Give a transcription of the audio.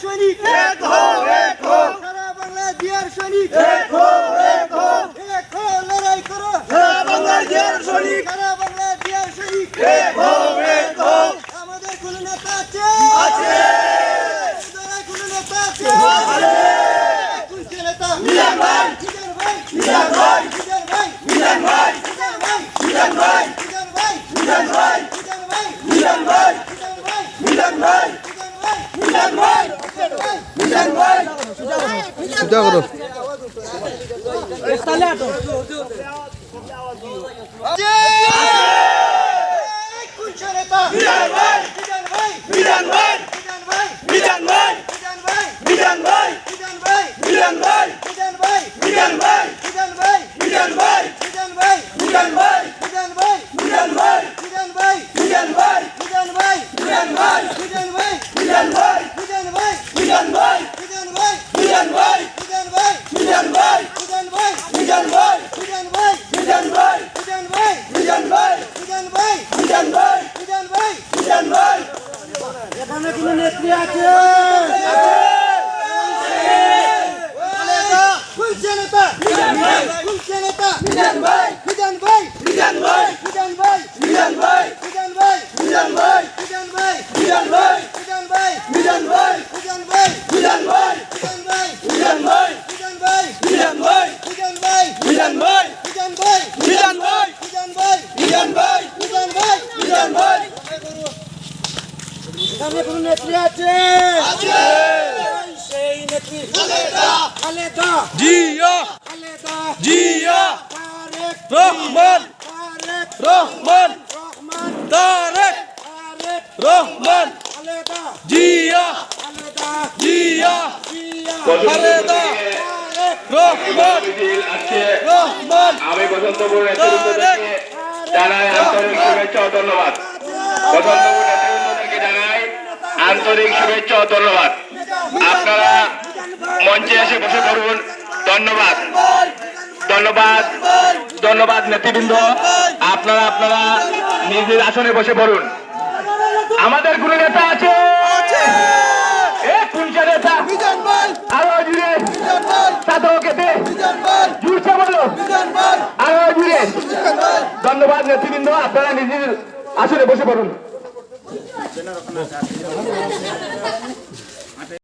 সৈনিক। এক হো এক হো সারা বাংলা জিয়ার সৈনিক। এক হো এক হো এক হো লড়াই করো। সারা বাংলার জিয়ার সৈনিক। সারা বাংলা জিয়ার সৈনিক। এক হো এক হো আমাদের কোন নেতা আছে? আছে। দলের কোন নেতা আছে? আছে। কোন নেতা। মিজান ভাই। মিজান ভাই। মিজান ভাই। মিজান ভাই মিজান ভাই। মিজান ভাই মিজান ভাই। মিজান ভাই মিজান ভাই। মিজান ভাই মিজান ভাই। মিজান ভাই সুজা করো। বিধান ভাই। বিধান ভাই কি আছে। কুলছে নেতা কুলছে নেতা ভাই এখানে কোন নেত্রী আছে? আছে। সেই নেত্রী খালেদা। খালেদা। জিয়া। খালেদা। জিয়া। তারেক। রহমান। তারেক। রহমান। রহমান। তারেক। তারেক। রহমান। খালেদা। জিয়া। খালেদা। জিয়া। জিয়া। খালেদা। তারেক। রহমান। রহমান। আমি বসন্তপুর জানাই আন্তরিক শুভেচ্ছা ধন্যবাদ। বসন্তপুর আন্তরিক শুভেচ্ছা ও ধন্যবাদ। আপনারা মঞ্চে এসে বসে পড়ুন। ধন্যবাদ। ধন্যবাদ। ধন্যবাদ, নেতৃবৃন্দ। আপনারা আপনারা নিজের আসনে বসে পড়ুন। আমাদের কোন নেতা আছে। নেতা। আরও জুড়ে জুড়ে ধন্যবাদ, নেতৃবৃন্দ। আপনারা নিজের আসনে বসে পড়ুন। Benar apa nasihat?